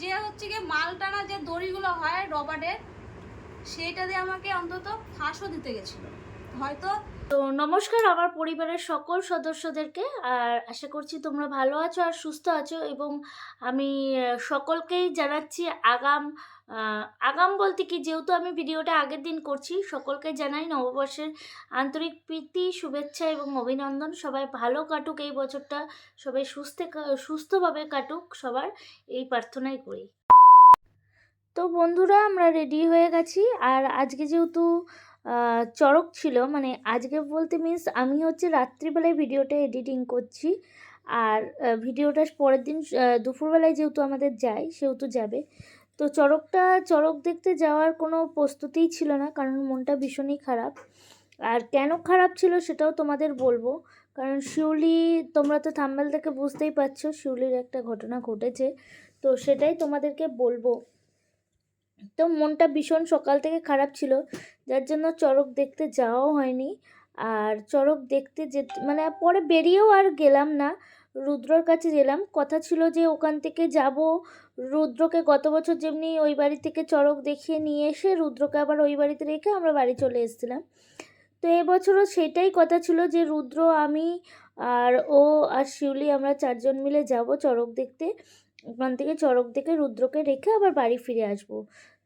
যে হচ্ছে গিয়ে মাল টানা যে দড়িগুলো হয় রবারের, সেইটা দিয়ে আমাকে অন্তত ফাঁসও দিতে গেছিল। হয়তো তো নমস্কার আমার পরিবারের সকল সদস্যদেরকে। আর আশা করছি তোমরা ভালো আছো আর সুস্থ আছো এবং আমি সকলকেই জানাচ্ছি আগাম আগাম বলতে কি? যেহেতু আমি ভিডিওটা আগের দিন করছি, সকলকে জানাই নববর্ষের আন্তরিক প্রীতি, শুভেচ্ছা এবং অভিনন্দন। সবাই ভালো কাটুক এই বছরটা, সবাই সুস্থ সুস্থভাবে কাটুক সবার, এই প্রার্থনাই করি। তো বন্ধুরা, আমরা রেডি হয়ে গেছি। আর আজকে যেহেতু চড়ক ছিল। মানে আজকে বলতে মিন্স আমি হচ্ছে রাত্রিবেলায় ভিডিওটা এডিটিং করছি। আর ভিডিওটা পরের দিন দুপুরবেলায় যেহেতু আমাদের যায়, সেহেতু যাবে। তো চড়কটা, চড়ক দেখতে যাওয়ার কোনো প্রস্তুতিই ছিল না, কারণ মনটা ভীষণই খারাপ। আর কেন খারাপ ছিল সেটাও তোমাদের বলব। কারণ শিউলি, তোমরা তো থাম্বেল থেকে বুঝতেই পারছ, শিউলির একটা ঘটনা ঘটেছে। তো সেটাই তোমাদেরকে বলব। তো মনটা ভীষণ সকাল থেকে খারাপ ছিল, যার জন্য চড়ক দেখতে যাওয়াও হয়নি। আর চড়ক দেখতে যে মানে পরে বেরিয়েও আর গেলাম না, রুদ্রর কাছে গেলাম। কথা ছিল যে ওখান থেকে যাব, রুদ্রকে গত বছর যেমনি ওই বাড়ি থেকে চড়ক দেখিয়ে নিয়ে এসে রুদ্রকে আবার ওই বাড়িতে রেখে আমরা বাড়ি চলে এসেছিলাম। তো এবছরও সেটাই কথা ছিল যে রুদ্র, আমি আর ও আর শিউলি আমরা চারজন মিলে যাব চড়ক দেখতে। ওখান থেকে চড়ক দেখে রুদ্রকে রেখে আবার বাড়ি ফিরে আসব।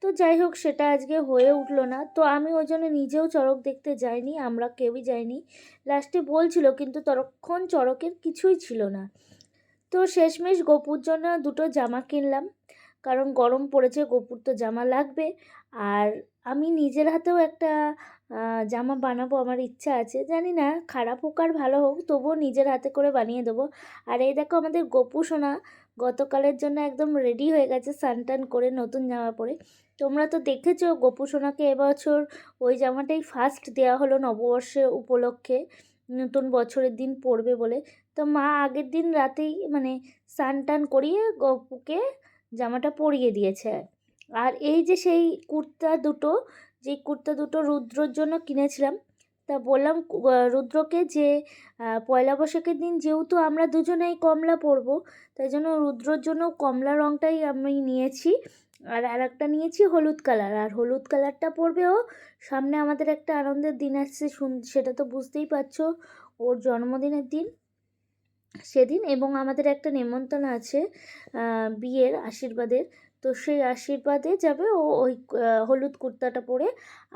তো যাই হোক, সেটা আজকে হয়ে উঠল না। তো আমি ওই জন্য নিজেও চড়ক দেখতে যাইনি, আমরা কেউই যাইনি। লাস্টে বলছিল, কিন্তু ততক্ষণ চড়কের কিছুই ছিল না। তো শেষমেশ গপুর জন্য দুটো জামা কিনলাম, কারণ গরম পড়েছে, গপুর তো জামা লাগবে। আর আমি নিজের হাতেও একটা জামা বানাবো আমার ইচ্ছা আছে। জানি না, খারাপ হোক আর ভালো হোক, তবুও নিজের হাতে করে বানিয়ে দেবো। আর এই দেখো আমাদের গপু সোনা গতকালের জন্য একদম রেডি হয়ে গেছে স্নান টান করে নতুন জামা পরে। তোমরা তো দেখেছ গোপু সোনাকে এবছর ওই জামাটাই ফার্স্ট দেওয়া হলো নববর্ষে উপলক্ষে। নতুন বছরের দিন পড়বে বলে। তো মা আগের দিন রাতেই মানে স্নান টান করিয়ে গপুকে জামাটা পরিয়ে দিয়েছে। আর এই যে সেই কুর্তা দুটো যে কুর্তা দুটো রুদ্রর জন্য কিনেছিলাম তা বললাম রুদ্রকে যে পয়লা বৈশাখের দিন যেহেতু আমরা দুজনেই কমলা পরবো, তাই জন্য রুদ্রর জন্য কমলা রঙটাই আমি নিয়েছি। আর আর একটা নিয়েছি হলুদ কালার। আর হলুদ কালারটা পরবে ও, সামনে আমাদের একটা আনন্দের দিন আসছে সেটা তো বুঝতেই পারছ, ওর জন্মদিনের দিন। সেদিন এবং আমাদের একটা নেমন্তন্ন আছে বিয়ের আশীর্বাদের। তো সেই আশীর্বাদে যাবে ও ওই হলুদ কুর্তাটা পরে।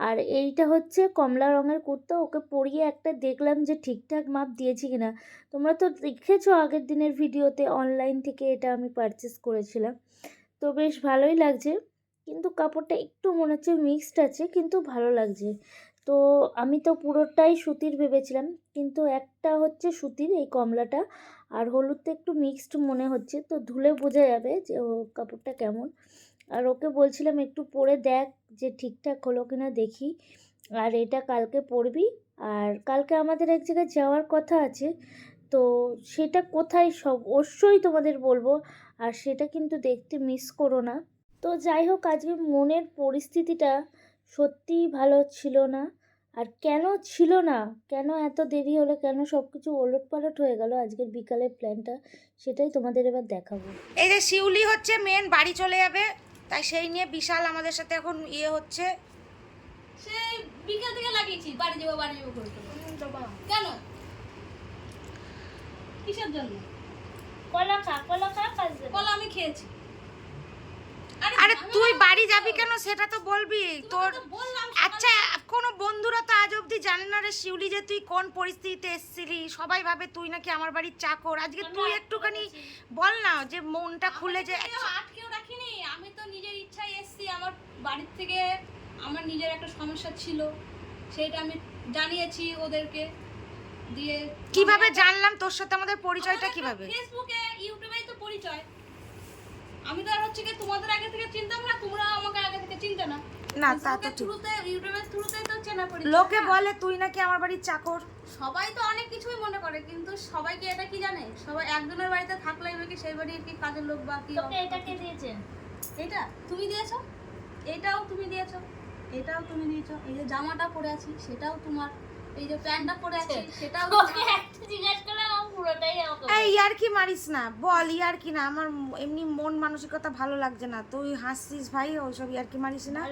আর এইটা হচ্ছে কমলা রঙের কুর্তা, ওকে পরিয়ে একটা দেখলাম যে ঠিকঠাক মাপ দিয়েছি কিনা। তোমরা তো দেখেছ আগের দিনের ভিডিওতে অনলাইন থেকে এটা আমি পারচেস করেছিলাম। তো বেশ ভালোই লাগছে, কিন্তু কাপড়টা একটু মনে হচ্ছে মিক্সড আছে, কিন্তু ভালো লাগছে। তো আমি তো পুরোটাই সুতির ভেবেছিলাম, কিন্তু একটা হচ্ছে সুতির, এই কমলাটা। আর হলুদটা একটু মিক্সড মনে হচ্ছে, তো ধুলে বোঝা যাবে যে ও কাপড়টা কেমন। আর ওকে বলছিলাম একটু পরে দেখ যে ঠিকঠাক হলো কিনা দেখি। আর এটা কালকে পরবি। আর কালকে আমাদের এক জায়গায় যাওয়ার কথা আছে, তো সেটা কোথায় সব অবশ্যই তোমাদের বলব। আর সেটা কিন্তু দেখতে মিস করো না। তো যাই হোক, আজকে মনের পরিস্থিতিটা সত্যিই ভালো ছিল না। আর কেন ছিল না? কেন এত দেরি হলো? কেন সব কিছু ওলট পালট হয়ে গেল আজকের বিকালের প্ল্যানটা সেটাই তোমাদের এবার দেখাবো। এই যে শিউলি হচ্ছে মেন বাড়ি চলে যাবে। তাই সেই নিয়ে বিশাল আমাদের সাথে এখন ইয়ে হচ্ছে। সেই বিকেল থেকে লাগিয়েছি। বাড়ি যাব বাড়ি যাব কেন? কিসের জন্য? কলা খা কলা খা কলা আমি খেয়েছি। তুই বাড়ি যাবি কেন? সেটা তো বলবি। তোর আচ্ছা কোনো বন্ধুরা তো আজ অবধি জানে না রে শিউলি যে তুই কোন পরিস্থিতিতে এসেছিলি? সবাই ভাবে তুই নাকি আমার বাড়ির চাকর। আজকে তুই একটুখানি বল না যে মনটা খুলে যে আটকেও রাখিনি। আমি তো নিজের ইচ্ছায় এসেছি। আমার বাড়ির থেকে আমার নিজের একটা সমস্যা ছিল। সেটা আমি জানিয়েছি ওদেরকে। দিয়ে কীভাবে জানলাম তোর সাথে আমাদের পরিচয়টা কীভাবে? ফেসবুকে ইউটিউবেই তো পরিচয়। আমি তো আর হচ্ছে কি তোমাদের আগে থেকে চিনতাম না তোমরা আমাকে আগে থেকে চিনতে না। না তা তো থ্রুতে ইউটিউবের থ্রুতে তো চেনা পরিচয়। লোকে বলে তুই নাকি আমার বাড়ির চাকর? সবাই তো অনেক কিছুই মনে করে কিন্তু সবাই কি এটা কি জানে? সবাই একজনের বাড়িতে থাকলে এবার কি সেই বাড়ির কি কাজের লোক বা কি তোকে এটা কে দিয়েছে? এটা তুমি দিয়েছ? এটাও তুমি দিয়েছ? এটাও তুমি দিয়েছ? এই যে জামাটা পরে আছি সেটাও তোমার। এই যে প্যান্টটা পরে আছি সেটাও একটা জিজ্ঞাসা পুরোটাই এই ইয়ার কি মারিস না? বল ইয়ার কি না? আমার এমনি মন মানসিকতা ভালো লাগছে না। তুই হাসছিস ভাই ওইসব ইয়ার কি মারিস না?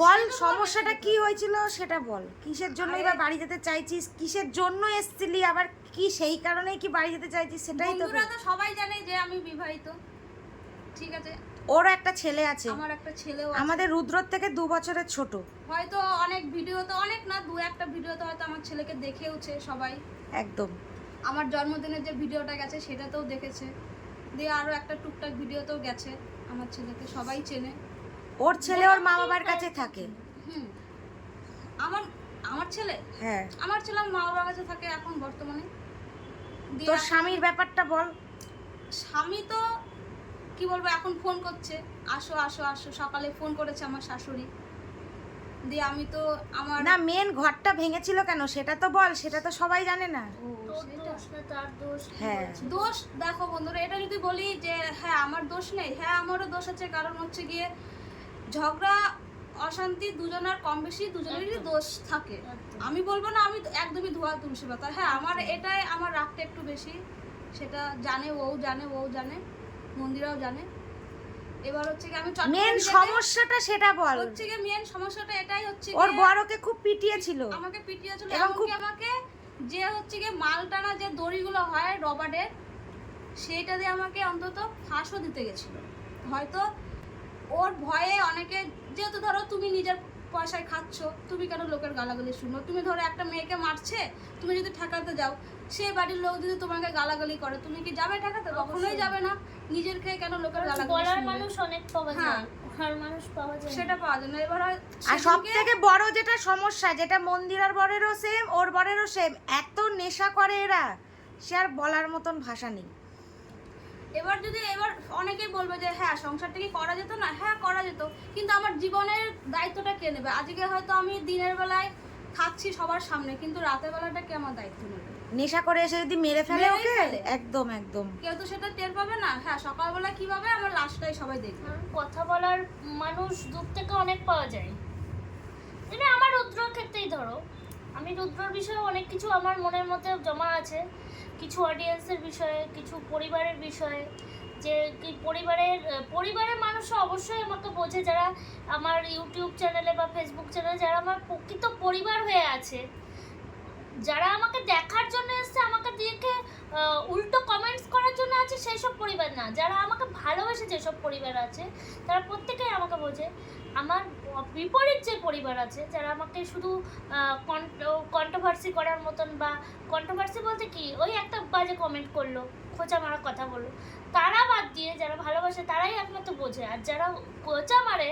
বল সমস্যাটা কি হয়েছিল সেটা বল। কিসের জন্য এবার বাড়ি যেতে চাইছিস? কিসের জন্য এসছিলি? আবার কি সেই কারণেই কি বাড়ি যেতে চাইছিস? সেটাই তো বন্ধুরা তো সবাই জানে যে আমি বিবাহিত। ঠিক আছে? ওর একটা ছেলে আছে। আমার একটা ছেলেও আমাদের রুদ্রর থেকে দু বছরের ছোট। হয়তো অনেক ভিডিওতে অনেক না দু একটা ভিডিওতে হয়তো আমার ছেলেকে দেখেওছে সবাই। একদম। আমার জন্মদিনের যে ভিডিওটা গেছে সেটাতেও দেখেছে। দিয়ে আরও একটা টুকটাক ভিডিওতেও গেছে আমার ছেলেকে সবাই চেনে। ওর ছেলে ওর মা বাবার কাছে থাকে। হুম। আমার আমার ছেলে? হ্যাঁ। আমার ছেলে আমার মা বাবার কাছে থাকে এখন বর্তমানে। তোর স্বামীর ব্যাপারটা বল। স্বামী তো কি বলব এখন ফোন করছে। আসো আসো আসো। সকালে ফোন করেছে আমার শাশুড়ি। দিয়ে আমি তো আমার না মেন ঘরটা ভেঙেছিল কেন? সেটা তো বল সেটা তো সবাই জানে না। ও, দোষ তার দোষ হ্যাঁ। দোষ দেখো বন্ধুরা এটা যদি বলি যে হ্যাঁ আমার দোষ নেই হ্যাঁ আমারও দোষ আছে কারণ হচ্ছে গিয়ে ঝগড়া অশান্তি দুজনের কম বেশি দুজনেরই দোষ থাকে। আমি বলব না আমি তো একদমই ধোয়া তুলসী পাতা হ্যাঁ আমার এটাই আমার রাগটা একটু বেশি। সেটা জানে ও জানে ও জানে মন্দিরাও জানে। এবার হচ্ছে কি আমি মেন সমস্যাটা সেটা বল। হচ্ছে গিয়ে মেন সমস্যাটা এটাই হচ্ছে ওর বড়কে খুব পিটিয়েছিল। আমাকে পিটিয়েছিল এবং এবং খুব- আমাকে যে হচ্ছে গিয়ে মাল টানা যে দড়িগুলো হয় রবারের সেইটা দিয়ে আমাকে অন্তত ফাঁসও দিতে গেছিল। হয়তো ওর ভয়ে অনেকে যেহেতু ধরো তুমি নিজের পয়সায় খাচ্ছ তুমি কেন লোকের গালাগালি শুনো তুমি ধরো একটা মেয়েকে মারছে তুমি যদি ঠেকাতে যাও সে বাড়ির লোক যদি তোমাকে গালাগালি করে তুমি কি যাবে ঠেকাতে? কখনোই যাবে না। নিজের খেয়ে কেন লোকের গালাগালি মানুষ অনেক হ্যাঁ। যায় মানুষ পাওয়া যায় সেটা পাওয়া যায় না। এবার হয় আর সব থেকে বড় যেটা সমস্যা যেটা মন্দিরার বরেরও সেম ওর বরেরও সেম এত নেশা করে এরা সে আর বলার মতন ভাষা নেই। এবার যদি এবার অনেকেই বলবে যে হ্যাঁ সংসারটা কি করা যেত? না হ্যাঁ করা যেত। কিন্তু আমার জীবনের দায়িত্বটা কে নেবে? আজকে হয়তো আমি দিনের বেলায় থাকছি সবার সামনে কিন্তু রাতের বেলাটা কে আমার দায়িত্ব নেবে? নেশা করে এসে যদি মেরে ফেলে ওকে? একদম একদম। কেউ তো সেটা টের পাবে না। হ্যাঁ সকালবেলা কীভাবে আমার লাশটাই সবাই দেখবে। কারণ কথা বলার মানুষ দূর থেকে অনেক পাওয়া যায়। যেটা আমার রুদ্রর ক্ষেত্রেই ধরো। আমি রুদ্রর বিষয়ে অনেক কিছু আমার মনের মধ্যে জমা আছে। কিছু অডিয়েন্সের বিষয়ে কিছু পরিবারের বিষয়ে। যে কি পরিবারের পরিবারের মানুষও অবশ্যই আমাকে বোঝে। যারা আমার ইউটিউব চ্যানেলে বা ফেসবুক চ্যানেলে যারা আমার প্রকৃত পরিবার হয়ে আছে যারা আমাকে দেখার জন্য এসছে, আমাকে দেখে উল্টো কমেন্টস করার জন্য আছে সেই সব পরিবার না। যারা আমাকে ভালোবাসে, যেসব পরিবার আছে, তারা প্রত্যেকেই আমাকে বোঝে। আমার বিপরীত যে পরিবার আছে, যারা আমাকে শুধু কন্ট্রোভার্সি করার মতন বা কন্ট্রোভার্সি বলতে কি, ওই একটা বাজে কমেন্ট করল, খোঁচা মারা কথা বলল। তারা বাদ দিয়ে যারা ভালোবাসে তারাই একমাত্র বোঝে। আর যারা কোচা মারে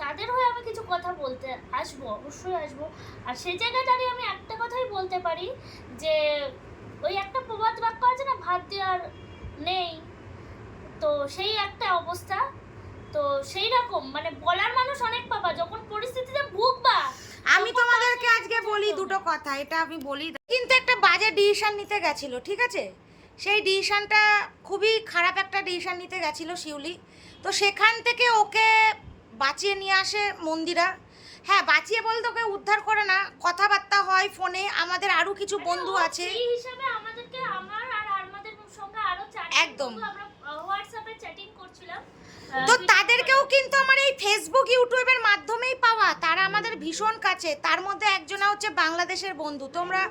তাদের হয়ে আমি কিছু কথা বলতে আসব অবশ্যই আসব। আর সেই জায়গায় দাঁড়িয়ে আমি একটা কথাই বলতে পারি যে ওই একটা প্রবাদ বাক্য আছে না ভাত দেওয়ার নেই? তো সেই একটা অবস্থা। তো সেই রকম মানে বলার মানুষ অনেক পাবা যখন পরিস্থিতিতে ভুগবা আমি তোমাদেরকে আজকে বলি দুটো কথা এটা আমি বলি কিন্তু একটা বাজে ডিসিশন নিতে গেছিল ঠিক আছে? সেই ডিসিশানটা খুবই খারাপ একটা ডিসিশান নিতে গেছিল শিউলি। তো সেখান থেকে ওকে বাঁচিয়ে নিয়ে আসে মন্দিরা। হ্যাঁ বাঁচিয়ে বলতে ওকে উদ্ধার করে না কথাবার্তা হয় ফোনে আমাদের আরও কিছু বন্ধু মানে আছে। হিসাবে আমাদেরকে আমার আর আমাদের সঙ্গে আরও একদম। আমরা হোয়াটসঅ্যাপে চ্যাটিং করছিলাম। তো তাদেরকেও কিন্তু আমার এই ফেসবুক ইউটিউবের মাধ্যমেই পাওয়া। তারা আমাদের ভীষণ কাছে। তার মধ্যে একজনা হচ্ছে বাংলাদেশের বন্ধু। তোমরা।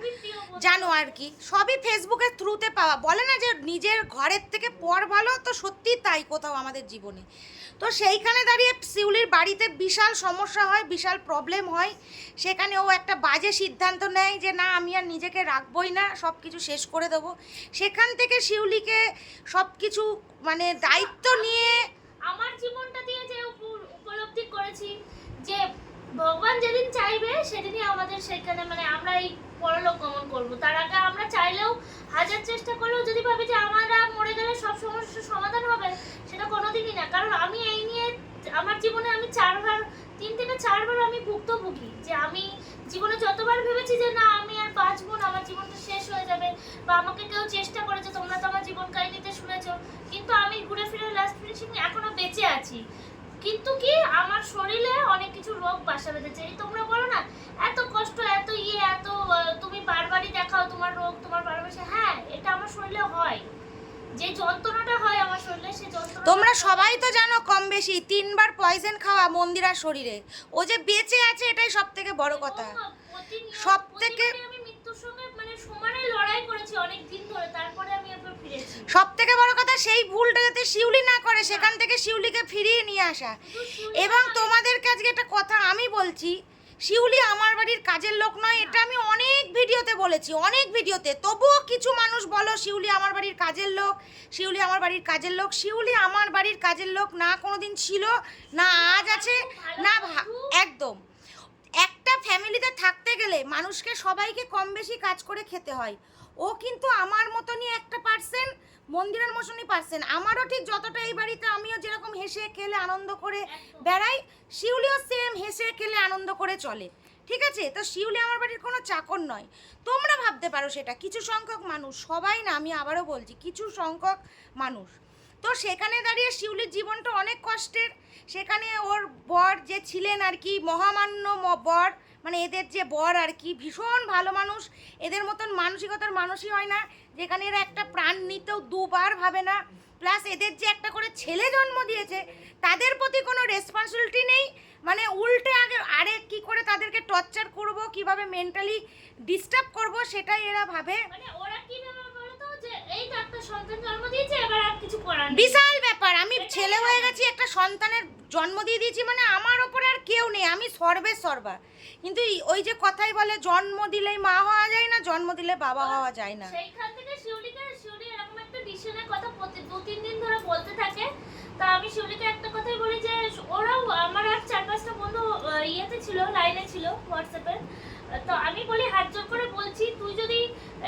জানো আর কি। সবই ফেসবুকের থ্রুতে পাওয়া। বলে না যে নিজের ঘরের থেকে পর ভালো, তো সত্যি তাই কোথাও আমাদের জীবনে। তো সেইখানে দাঁড়িয়ে শিউলির বাড়িতে বিশাল সমস্যা হয়, বিশাল প্রবলেম হয়। সেখানে ও একটা বাজে সিদ্ধান্ত নেয় যে, না, আমি আর নিজেকে রাখবই না সব কিছু শেষ করে দেবো। সেখান থেকে শিউলিকে সব কিছু মানে দায়িত্ব নিয়ে আমার জীবনটা দিয়ে যে উপ- উপলব্ধি করেছি যে ভগবান যেদিন চাইবে, সেদিনই আমাদের সেখানে মানে আমরা এই পরলোক গমন করব। তার আগে আমরা চাইলেও হাজার চেষ্টা করলেও যদি ভাবি যে আমরা মরে গেলে সব সমস্যার সমাধান হবে, সেটা কোনোদিনই না। কারণ আমি এই নিয়ে আমার জীবনে আমি চারবার, তিন থেকে চারবার আমি ভুক্তভোগী যে আমি জীবনে যতবার ভেবেছি যে না, আমি আর বাঁচবো না, আমার জীবনটা শেষ হয়ে যাবে, বা আমাকে কেউ চেষ্টা করেছে তোমরা তো আমার জীবন কাহিনীতে শুনেছো, কিন্তু আমি ঘুরে ফিরে লাস্ট ফিনিশিং এখনও বেঁচে আছি। কিন্তু কি, আমার শরীরে অনেক কিছু রোগ বাসা বেঁধেছে, এই তোমরা বলো না, এত কষ্ট, এত ইয়ে এত তুমি বারবারই দেখাও তোমার রোগ, তোমার বারবার হ্যাঁ এটা আমার শরীরে হয়। যে যন্ত্রণাটা হয় আমার শরীরে সে যন্ত্রণা তোমরা সবাই তো জানো কম বেশি তিনবার পয়জন খাওয়া মন্দিরার শরীরে। ও যে বেঁচে আছে এটাই সব থেকে বড় কথা। সব থেকে- সব থেকে বড় কথা সেই ভুলটা যাতে শিউলি না করে সেখান থেকে শিউলিকে ফিরিয়ে নিয়ে আসা। এবং তোমাদেরকে আজকে একটা কথা আমি বলছি শিউলি আমার বাড়ির কাজের লোক নয়, এটা আমি অনেক ভিডিওতে বলেছি, অনেক ভিডিওতে। তবুও কিছু মানুষ বলো, শিউলি আমার বাড়ির কাজের লোক, শিউলি আমার বাড়ির কাজের লোক, শিউলি আমার বাড়ির কাজের লোক না কোনোদিন ছিল, না আজ আছে, না একদম। একটা ফ্যামিলিতে থাকতে গেলে মানুষকে সবাইকে কম বেশি কাজ করে খেতে হয়। ও কিন্তু আমার মতনই একটা পার্সেন্ট মন্দিরের মতনই পার্সেন্ট আমারও ঠিক যতটা এই বাড়িতে আমিও যেরকম হেসে খেলে আনন্দ করে। বেড়াই শিউলিও সেম হেসে খেলে আনন্দ করে চলে। ঠিক আছে? তো শিউলি আমার বাড়ির কোনো চাকর নয়। তোমরা ভাবতে পারো সেটা। কিছু সংখ্যক মানুষ সবাই না আমি আবারও বলছি কিছু সংখ্যক মানুষ। তো সেখানে দাঁড়িয়ে শিউলির জীবনটা অনেক কষ্টের। সেখানে ওর বর যে ছিলেন আর কি মহামান্য বর মানে এদের যে বর আর কি ভীষণ ভালো মানুষ। এদের মতন মানসিকতার মানুষই হয় না। যেখানে এরা একটা প্রাণ নিতেও দুবার ভাবে না। প্লাস এদের যে একটা করে ছেলে জন্ম দিয়েছে, তাদের প্রতি কোনো রেসপন্সিবিলিটি নেই। মানে উল্টে আগে, আরে কি করে তাদেরকে টর্চার করব, কীভাবে মেন্টালি ডিস্টার্ব করব, সেটাই এরা ভাবে। মানে ওরা কি ভাবে বলো তো যে এই তো একটা সন্তান জন্ম দিয়েছে এবার আর কিছু করার নেই। বিশাল ব্যাপার আমি ছেলে হয়ে গেছি একটা সন্তানের জন্ম দিয়ে দিয়েছি মানে আমার ওপরে আর কেউ নেই আমি সর্বে সর্বা। কিন্তু ওই যে কথাই বলে জন্ম দিলেই মা হওয়া যায় না জন্ম দিলে বাবা হওয়া যায় না। সেইখান থেকে শিউলিকে শিউলি এরকম একটা ডিসিশনের কথা প্রতি দু তিন দিন ধরে বলতে থাকে। তা আমি শিউলিকে একটা কথাই বলি যে ওরাও আমার আর চার পাঁচটা বন্ধু ইয়েতে ছিল লাইনে ছিল হোয়াটসঅ্যাপে। তো আমি বলি হাত জোর করে বলছি তুই যদি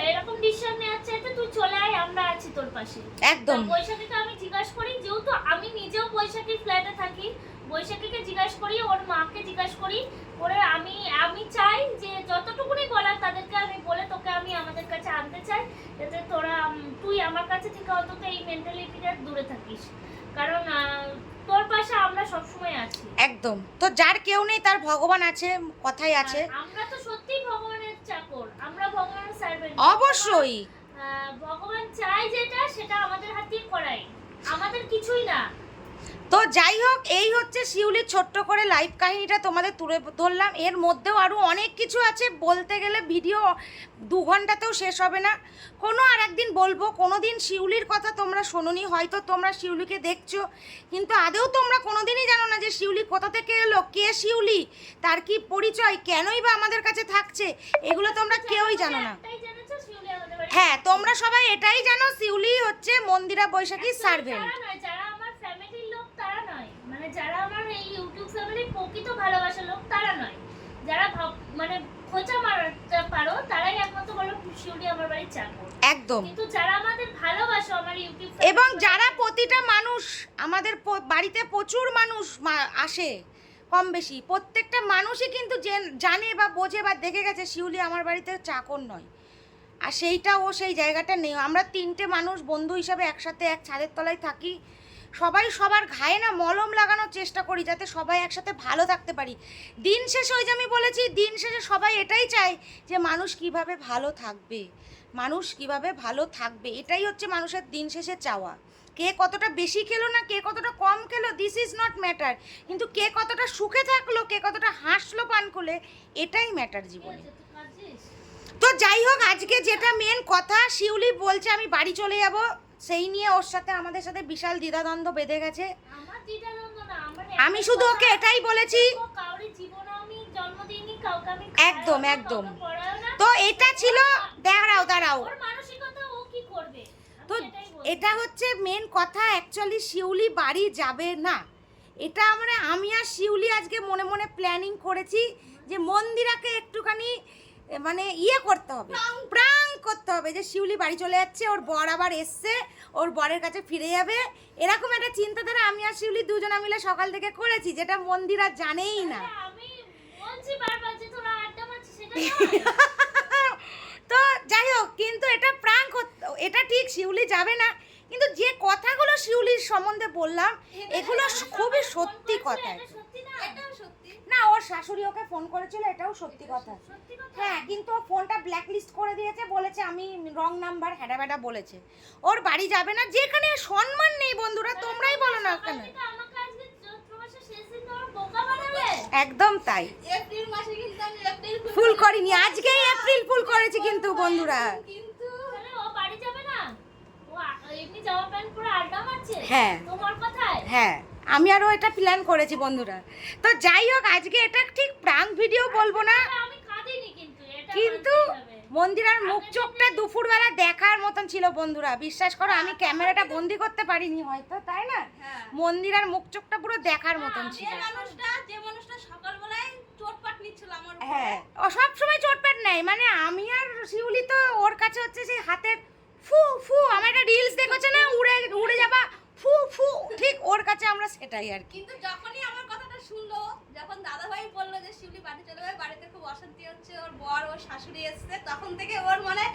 এরকম ডিসিশন নেওয়ার চাইতে তুই চলে আয় আমরা আছি তোর পাশে। একদম। তা বৈশাখীকে আমি জিজ্ঞাসা করি যেহেতু আমি নিজেও বৈশাখীর ফ্ল্যাটে থাকি বৈশাখীকে জিজ্ঞাসা করি ওর মাকে জিজ্ঞাসা করি করে আমি আমি চাই যে যতটুকুনি বলার তাদেরকে আমি বলে তোকে আমি আমাদের কাছে আনতে চাই যাতে তোরা তুই আমার কাছে থেকে অন্তত এই মেন্টালিটিটা দূরে থাকিস। কারণ তোর পাশে আমরা সবসময় আছি। একদম। তো যার কেউ নেই তার ভগবান আছে কথাই আছে। আমরা তো সত্যিই ভগবানের চাকর আমরা ভগবানের সার্ভেন্ট অবশ্যই। ভগবান চাই যেটা সেটা আমাদের হাত করাই আমাদের কিছুই না। তো যাই হোক এই হচ্ছে শিউলির ছোট্ট করে লাইভ কাহিনীটা তোমাদের তুলে ধরলাম। এর মধ্যেও আরও অনেক কিছু আছে। বলতে গেলে ভিডিও দু ঘন্টাতেও শেষ হবে না। কোনো আর একদিন বলব কোনো দিন শিউলির কথা তোমরা শোনোনি। হয়তো তোমরা শিউলিকে দেখছ কিন্তু আদেও তোমরা কোনো দিনই জানো না যে শিউলি কোথা থেকে এলো কে শিউলি তার কি পরিচয় কেনই বা আমাদের কাছে থাকছে এগুলো তোমরা কেউই জানো না। হ্যাঁ তোমরা সবাই এটাই জানো শিউলি হচ্ছে মন্দিরা বৈশাখীর Actually সার্ভেন্ট তারা নয় যারা আমার ফ্যামিলির লোক তারা নয় মানে যারা আমার এই ইউটিউব ফ্যামিলির প্রকৃত ভালোবাসার লোক তারা নয়। যারা মানে খোঁচা মারতে পারো তারাই একমাত্র বলো শিউলি আমার বাড়ির চাকর। একদম। কিন্তু যারা আমাদের ভালোবাসো আমার ইউটিউব এবং যারা প্রতিটা মানুষ আমাদের বাড়িতে প্রচুর মানুষ আসে কম বেশি। প্রত্যেকটা মানুষই কিন্তু জেন- জানে বা বোঝে বা দেখে গেছে শিউলি আমার বাড়িতে চাকর নয়। আর সেইটা ও সেই জায়গাটা নেই। আমরা তিনটে মানুষ বন্ধু হিসাবে একসাথে এক ছাদের তলায় থাকি। সবাই সবার ঘায়ে না মলম লাগানোর চেষ্টা করি যাতে সবাই একসাথে ভালো থাকতে পারি। দিন শেষে ওই যে আমি বলেছি, দিন শেষে সবাই এটাই চায় যে মানুষ কীভাবে ভালো থাকবে। মানুষ কীভাবে ভালো থাকবে, এটাই হচ্ছে মানুষের দিন শেষে চাওয়া। কে কতটা বেশি খেলো না, কে কতটা কম খেলো দিস ইজ নট ম্যাটার কিন্তু কে কতটা সুখে থাকল, কে কতটা হাসলো পান করলে এটাই ম্যাটার জীবনে। তো যাই হোক, আজকে যেটা মেন কথা, শিউলি বলছে আমি বাড়ি চলে যাব। সেই নিয়ে ওর সাথে আমাদের সাথে বিশাল দ্বিধাদ্বন্দ্ব বেঁধে গেছে। আমি শুধু ওকে এটাই বলেছি। একদম, একদম। তো এটা ছিল দাঁড়াও দাঁড়াও। তো এটা হচ্ছে মেন কথা অ্যাকচুয়ালি শিউলি বাড়ি যাবে না। এটা আমরা আমি আর শিউলি আজকে মনে মনে প্ল্যানিং করেছি যে মন্দিরাকে একটুখানি মানে ইয়ে করতে হবে। প্রাং করতে হবে যে শিউলি বাড়ি চলে যাচ্ছে ওর বর আবার এসছে ওর বরের কাছে ফিরে যাবে। এরকম একটা চিন্তাধারা আমি আর শিউলি দুজনা মিলে সকাল থেকে করেছি যেটা মন্দিরা জানেই না। তো যাই হোক কিন্তু এটা প্রাঙ্ক এটা ঠিক শিউলি যাবে না কিন্তু যে কথাগুলো শিউলির সম্বন্ধে বললাম এগুলো খুবই সত্যি কথা এটা সত্যি না সত্যি। না ওর শাশুড়ি ওকে ফোন করেছিল এটাও সত্যি কথা। হ্যাঁ কিন্তু ও ফোনটা ব্ল্যাক লিস্ট করে দিয়েছে বলেছে আমি রং নাম্বার হ্যাডা ব্যাডা বলেছে। ওর বাড়ি যাবে না যেখানে সম্মান নেই বন্ধুরা তোমরাই বলো না কেন। একদম তাই। ফুল করিনি আজকেই এপ্রিল ফুল করেছি কিন্তু বন্ধুরা। হ্যাঁ। তোমার কথায়? হ্যাঁ। আমি আরও এটা প্ল্যান করেছি বন্ধুরা। তো যাই হোক আজকে এটা ঠিক প্রাঙ্ক ভিডিও বলব না। কিন্তু মন্দিরার মুখ চোখটা দুপুরবেলা দেখার মতন ছিল বন্ধুরা। বিশ্বাস করো আমি ক্যামেরাটা বন্দি করতে পারিনি হয়তো তাই না? হ্যাঁ। মন্দিরার মুখ চোখটা পুরো দেখার মতন ছিল। হ্যাঁ ও সব সময় চোটপাট নেয়। মানে আমি আর শিউলি তো ওর কাছে হচ্ছে সেই হাতের ফু ফু আমার একটা রিলস দেখেছে না? উড়ে উড়ে যাবা ফু ফু ঠিক ওর কাছে আমরা সেটাই আর কি। কিন্তু যখনই আমার কথাটা শুনলো যখন দাদাভাই বলল যে শিউলি বাড়ি চলে যাবে বাড়িতে খুব অশান্তি হচ্ছে ওর বর ওর শাশুড়ি এসছে তখন থেকে ওর মানে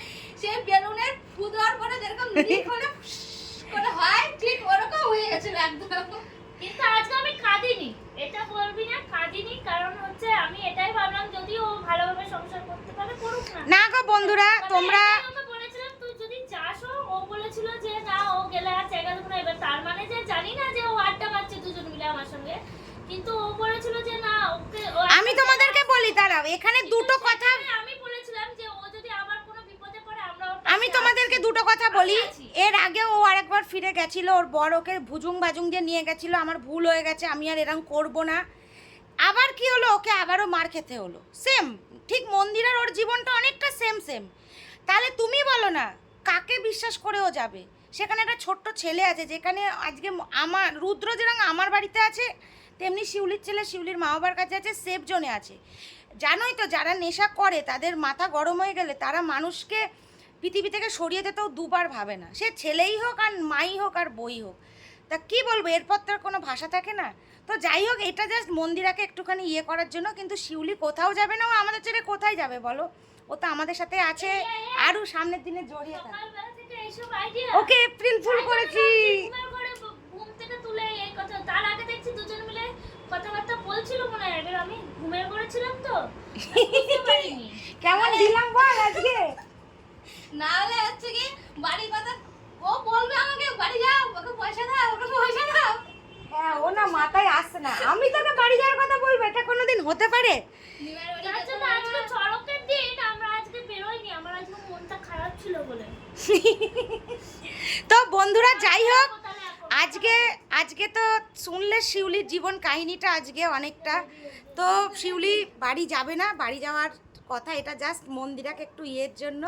সে বেলুনের ফু দেওয়ার পরে যেরকম লিক হলে করে হয় ঠিক ওরকম হয়ে গেছিল একদম। কিন্তু আজকে আমি কাঁদিনি এটা বলবি না কাঁদিনি কারণ হচ্ছে আমি এটাই ভাবলাম যদি ও ভালোভাবে সংসার করতে পারে করুক না। না গো বন্ধুরা তোমরা এটাই ওকে বলেছিলাম তুই যদি চাসও ও বলেছিল যে না ও গেলে আর জায়গা দেবো না এবার তার মানে যে জানি না যে ও আড্ডা মারছে দুজন মিলে আমার সঙ্গে কিন্তু ও বলেছিল যে না ওকে আমি তোমাদেরকে বলি দাঁড়াও এখানে দুটো কথা আমি বলেছিলাম যে ও যদি আবার কোনো বিপদে পড়ে আমরা আমি তোমাদেরকে দুটো কথা বলি। এর আগে ও আরেকবার ফিরে গেছিল ওর বড় ওকে ভুজুং বাজুং দিয়ে নিয়ে গেছিল আমার ভুল হয়ে গেছে আমি আর এরকম করব না। আবার কি হলো? ওকে আবারও মার খেতে হলো। সেম ঠিক মন্দিরের ওর জীবনটা অনেকটা সেম সেম তাহলে তুমি বলো না কাকে বিশ্বাস করেও যাবে? সেখানে একটা ছোট্ট ছেলে আছে, যেখানে আজকে আমার, রুদ্র যেরকম আমার বাড়িতে আছে, তেমনি শিউলির ছেলে শিউলির মা বাবার কাছে আছে সেফ জোনে আছে। জানোই তো যারা নেশা করে, তাদের মাথা গরম হয়ে গেলে তারা মানুষকে পৃথিবী থেকে সরিয়ে যেতেও দুবার ভাবে না। সে ছেলেই হোক আর মাই হোক আর বই হোক। তা কি বলব, এরপর তো কোনো ভাষা থাকে না। তো যাই হোক, এটা জাস্ট মন্দিরাকে একটুখানি ইয়ে করার জন্য, কিন্তু শিউলি কোথাও যাবে না, ও আমাদের ছেড়ে কোথায় যাবে বলো? ও তো আমাদের সাথে আছে আরও সামনের দিনে জড়িয়ে থাকে ওকে এপ্রিল ফুল করেছি। ঘুম থেকে তুলে এই কথা তার আগে দেখছি দুজন মিলে কথাবার্তা বলছিল মনে হয়। এবার আমি ঘুমের ঘরে ছিলাম তো। কেমন দিলাম বল আজকে? না হলে হচ্ছে কি বাড়ির কথা ও বলবে আমাকে বাড়ি যাও ওকে পয়সা দাও ওকে পয়সা দাও। হ্যাঁ ও না মাথায় আসছে না। আমি তোকে বাড়ি যাওয়ার কথা বলব এটা কোনোদিন হতে পারে? বাড়ি আজকে চড়কের দিন আমরা আজকে বেরোইনি আমার আজকে মনটা খারাপ ছিল বলে। তো বন্ধুরা, যাই হোক, আজকে আজকে তো শুনলে শিউলির জীবন কাহিনীটা আজকে অনেকটা। তো শিউলি বাড়ি যাবে না, বাড়ি যাওয়ার কথা এটা জাস্ট মন্দিরাকে একটু ইয়ের জন্য।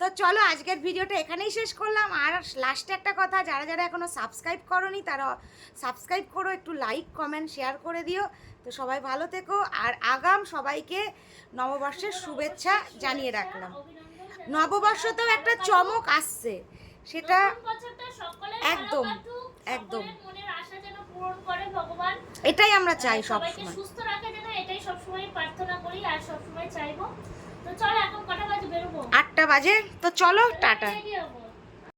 তো চলো, আজকের ভিডিওটা এখানেই শেষ করলাম। আর লাস্টে একটা কথা, যারা যারা এখনও সাবস্ক্রাইব করনি, তারা সাবস্ক্রাইব করো, একটু লাইক কমেন্ট শেয়ার করে দিও। তো সবাই ভালো থেকো। আর আগাম সবাইকে নববর্ষের শুভেচ্ছা জানিয়ে রাখলাম। নববর্ষতেও একটা চমক আসছে। সেটা একদম, একদম। এটাই আমরা চাই সব সময় সুস্থ এটাই সবসময় প্রার্থনা করি আর সবসময় চাইব। তো চলো এখন কটা বাজে? বেরোবো। আটটা বাজে তো চলো টাটা।